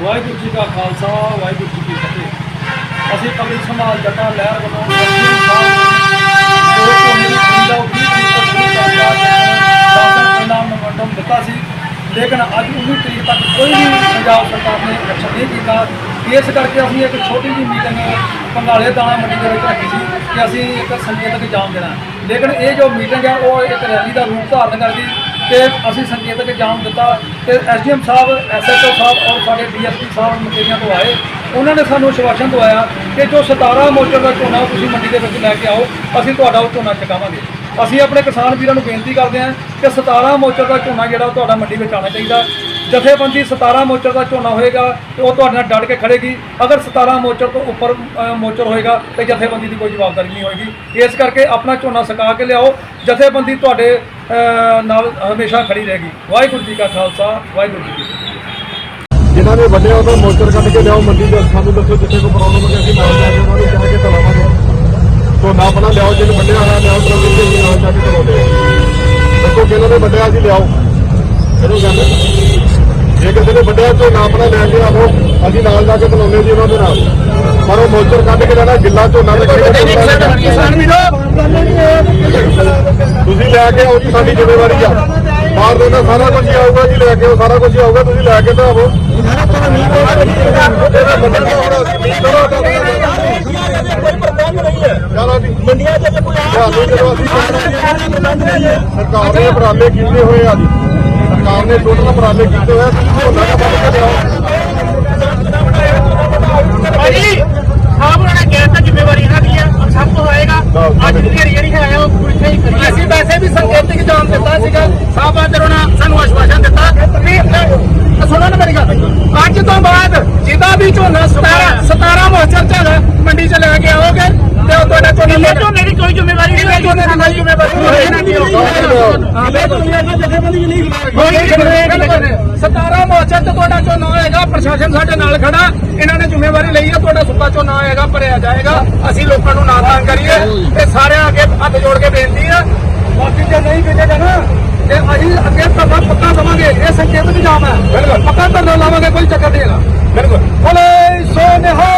ਵਾਹਿਗੁਰੂ ਜੀ ਕਾ ਖਾਲਸਾ, ਵਾਹਿਗੁਰੂ ਜੀ ਕੀ ਫਤਿਹ। ਅਸੀਂ ਕਬੀਰ ਸਮਾਜ ਜੱਟਾ ਲਹਿਰ ਵੱਲੋਂ ਅਰਜੀ ਸਾਹਿਬ ਜੋ ਕੋਨੇ ਦੀ ਖਰੀਦਾ ਉਹ 20 ਤਰੀਕ ਤੋਂ ਸ਼ੁਰੂ ਕਰ ਲਿਆ ਦਸ ਇਨਾਮ ਮੰਡਮ ਦਿੱਤਾ ਸੀ। ਲੇਕਿਨ ਅੱਜ 19 ਤਰੀਕ ਤੱਕ ਕੋਈ ਵੀ ਪੰਜਾਬ ਸਰਕਾਰ ਨੇ ਐਕਸ਼ਨ ਨਹੀਂ ਕੀਤਾ। ਇਸ ਕਰਕੇ ਅਸੀਂ ਇੱਕ ਛੋਟੀ ਜਿਹੀ ਮੀਟਿੰਗ ਪੰਗਾਲੇ ਦਾਣਾ ਮੰਡੀ ਦੇ ਵਿੱਚ ਰੱਖੀ ਸੀ ਕਿ ਅਸੀਂ ਇੱਕ ਸੰਕੇਤਕ ਜਾਮ ਦੇਣਾ। ਲੇਕਿਨ ਇਹ ਜੋ ਮੀਟਿੰਗ ਹੈ, ਉਹ ਇੱਕ ਰੈਲੀ ਦਾ ਰੂਪ ਧਾਰਨ ਕਰਦੀ। ਤੇ ਅਸੀਂ ਸੰਕੇਤਕ ਜਾਮ ਦਿੱਤਾ ਤੇ ਐਸਡੀਐਮ ਸਾਹਿਬ, ਐਸਐਚਓ ਸਾਹਿਬ ਔਰ ਸਾਡੇ ਡੀਐਸਪੀ ਸਾਹਿਬ ਮਕੇਰੀਆਂ ਤੋਂ ਆਏ। ਉਹਨਾਂ ਨੇ ਸਾਨੂੰ ਆਸ਼ਵਾਸਨ ਦਵਾਇਆ ਕਿ ਜੋ 17 ਮੋਚਰ ਦਾ ਝੋਨਾ ਤੁਸੀਂ ਮੰਡੀ ਦੇ ਵਿੱਚ ਲੈ ਕੇ ਆਓ, ਅਸੀਂ ਤੁਹਾਡਾ ਉਹ ਝੋਨਾ ਚੁਕਾਵਾਂਗੇ। ਅਸੀਂ ਆਪਣੇ ਕਿਸਾਨ ਵੀਰਾਂ ਨੂੰ ਬੇਨਤੀ ਕਰਦੇ ਹਾਂ ਕਿ 17 ਮੋਚਰ ਦਾ ਝੋਨਾ ਜਿਹੜਾ ਉਹ ਤੁਹਾਡਾ ਮੰਡੀ ਵਿੱਚ ਆਉਣਾ ਚਾਹੀਦਾ। ਜਥੇਬੰਦੀ 17 ਮੋਚਰ ਦਾ ਝੋਨਾ ਹੋਏਗਾ ਤੇ ਉਹ ਤੁਹਾਡੇ ਨਾਲ ਡਟ ਕੇ ਖੜੇਗੀ। ਅਗਰ 17 ਮੋਚਰ ਤੋਂ ਉੱਪਰ ਮੋਚਰ ਹੋਏਗਾ ਤੇ ਜਥੇਬੰਦੀ ਦੀ ਕੋਈ ਜਵਾਬਦਾਰੀ ਨਹੀਂ ਹੋਏਗੀ। ਇਸ ਕਰਕੇ ਆਪਣਾ ਝੋਨਾ ਸੁਕਾ ਕੇ ਲਿਆਓ। ਜਥੇਬੰਦੀ ਤੁਹਾਡੇ ਨਾਲ ਹਮੇਸ਼ਾ ਖੜੀ ਰਹੇਗੀ। ਵਾਹਿਗੁਰੂ ਜੀ ਕਾ ਖਾਲਸਾ, ਵਾਹਿਗੁਰੂ ਜੀ ਕੀ ਫਤਿਹ। ਜਿਨ੍ਹਾਂ ਨੇ ਵੱਡੇ ਉਹਨਾਂ ਮੋਚਰ ਕੱਢ ਕੇ ਲਿਆਓ, ਮੰਡੀ ਦੇ ਸਾਨੂੰ ਦੱਸੋ ਜਿੱਥੇ ਕੋਈ ਪ੍ਰੋਬਲਮ ਹੈ ਅਸੀਂ ਨਾਲ ਜਾ ਕੇ ਉਹਨਾਂ ਨੂੰ ਜਾ ਕੇ ਤਲਾਵਾਂਗੇ। ਤੋਂ ਆਪਣਾ ਲਿਆਓ, ਜਿਹਨੂੰ ਵੱਡਿਆ ਹੋਇਆ ਲਿਆਓ ਜਾ ਕੇ ਤਲਾਉਂਦੇ ਦੱਸੋ ਕਿ ਇਹਨਾਂ ਨੇ ਵੱਡਿਆ ਸੀ ਲਿਆਓ ਇਹਨੂੰ ਕਹਿੰਦੇ ਜੇ ਕਿਸੇ ਨੇ ਵੱਡਿਆ ਤੋਂ ਨਾ ਆਪਣਾ ਲੈ ਕੇ ਆਵੋ ਅਸੀਂ ਨਾਲ ਜਾ ਕੇ ਤਲਾਉਂਦੇ ਜੀ ਉਹਨਾਂ ਦੇ ਨਾਲ ਪਰ ਉਹ ਮੋਚਰ ਕੱਢ ਕੇ ਲੈਣਾ ਗਿੱਲਾ ਝੋਨਾ ਵੀਰੋ ਤੁਸੀਂ ਲੈ ਕੇ ਆਓ ਜੀ ਸਾਡੀ ਜ਼ਿੰਮੇਵਾਰੀ ਆ ਬਾਹਰ ਦੇ ਤਾਂ ਸਾਰਾ ਕੁਝ ਹੀ ਆਊਗਾ ਜੀ ਲੈ ਕੇ ਆਓ ਸਾਰਾ ਕੁਝ ਹੀ ਆਊਗਾ ਤੁਸੀਂ ਲੈ ਕੇ ਤਾਂ ਆਵੋ ਚਲੋ ਜੀ ਮੰਡੀਆਂ ਚ ਕੋਈ ਤੁਹਾਨੂੰ ਜਦੋਂ ਅਸੀਂ ਸਰਕਾਰ ਨੇ ਉਪਰਾਲੇ ਕੀਤੇ ਹੋਏ ਆ ਜੀ। ਸਰਕਾਰ ਨੇ ਟੋਟਲ ਉਪਰਾਲੇ ਕੀਤੇ ਹੋਏ ਆ। ਤੁਸੀਂ ਦਾ ਬੰਦ ਭਾਜੀ ਆਪ ਉਹਨਾਂ ਨੇ ਕਹਿਤਾ ਜ਼ਿੰਮੇਵਾਰੀ ਇਹਨਾਂ ਦੀ ਹੈ ਔਰ ਸਭ ਤੋਂ ਹੋਏਗਾ। ਅੱਜ ਦੀ ਜਿਹੜੀ ਜਿਹੜੀ ਹੈ ਉਹ ਪੁੱਛੇ ਹੀ ਕਰੀ ਅਸੀਂ ਵੈਸੇ ਵੀ ਸੰਕੇਤਿਕ ਜਾਮ ਦਿੱਤਾ ਸੀਗਾ। ਸਾਹਿਬ ਆਦਰ ਨੇ ਸਾਨੂੰ ਆਸ਼ਵਾਸਨ ਦਿੱਤਾ। ਵੀ ਸੁਣੋ ਨਾ ਮੇਰੀ ਗੱਲ। ਅੱਜ ਤੋਂ ਬਾਅਦ ਜਿਹਦਾ ਵੀ ਝੋਨਾ 17 17 ਮੋਚਰ ਝੋਨਾ ਮੰਡੀ ਚ ਲੈ ਕੇ ਆਓਗੇ ਤੇ ਉਹ ਤੁਹਾਡਾ ਝੋਨਾ ਝੋਨੇ ਦੀ ਕੋਈ ਜ਼ਿੰਮੇਵਾਰੀ ਨਹੀਂ ਝੋਨੇ ਦੀ ਕੋਈ ਜ਼ਿੰਮੇਵਾਰੀ ਨਹੀਂ ਹਾਂ ਬਿਲਕੁਲ ਜਥੇਬੰਦੀ ਨਹੀਂ ਕੋਈ 17 ਮੋਚਰ ਤੇ ਤੁਹਾਡਾ ਝੋਨਾ ਹੋਏਗਾ ਪ੍ਰਸ਼ਾਸਨ ਸਾਡੇ ਨਾਲ ਖੜਾ। ਇਹਨਾਂ ਨੇ ਜ਼ਿੰਮੇਵਾਰੀ ਲਈ ਹੈ ਤੁਹਾਡਾ ਸੁੱਕਾ ਝੋਨਾ ਹੋਏਗਾ ਭਰਿਆ ਜਾਏਗਾ। ਅਸੀਂ ਲੋਕਾਂ ਨੂੰ ਨਾ ਤੰਗ ਕਰੀਏ ਤੇ ਸਾਰਿਆਂ ਅੱਗੇ ਹੱਥ ਜੋੜ ਕੇ ਬੇਨਤੀ ਹੈ ਬਾਕੀ ਜੇ ਨਹੀਂ ਵੇਚੇਗਾ ਨਾ ਤੇ ਅਸੀਂ ਅੱਗੇ ਧਰਨਾ ਪੱਕਾ ਦਵਾਂਗੇ। ਇਹ ਸੰਕੇਤਕ ਜਾਮ ਹੈ ਪੱਕਾ ਧਰਨਾ ਲਾਵਾਂਗੇ ਕੋਈ ਚੱਕਰ ਨਹੀਂ ਹੈਗਾ। ਬਿਲਕੁਲ। ਬੋਲੇ ਸੋ ਨਿਹਾਲ।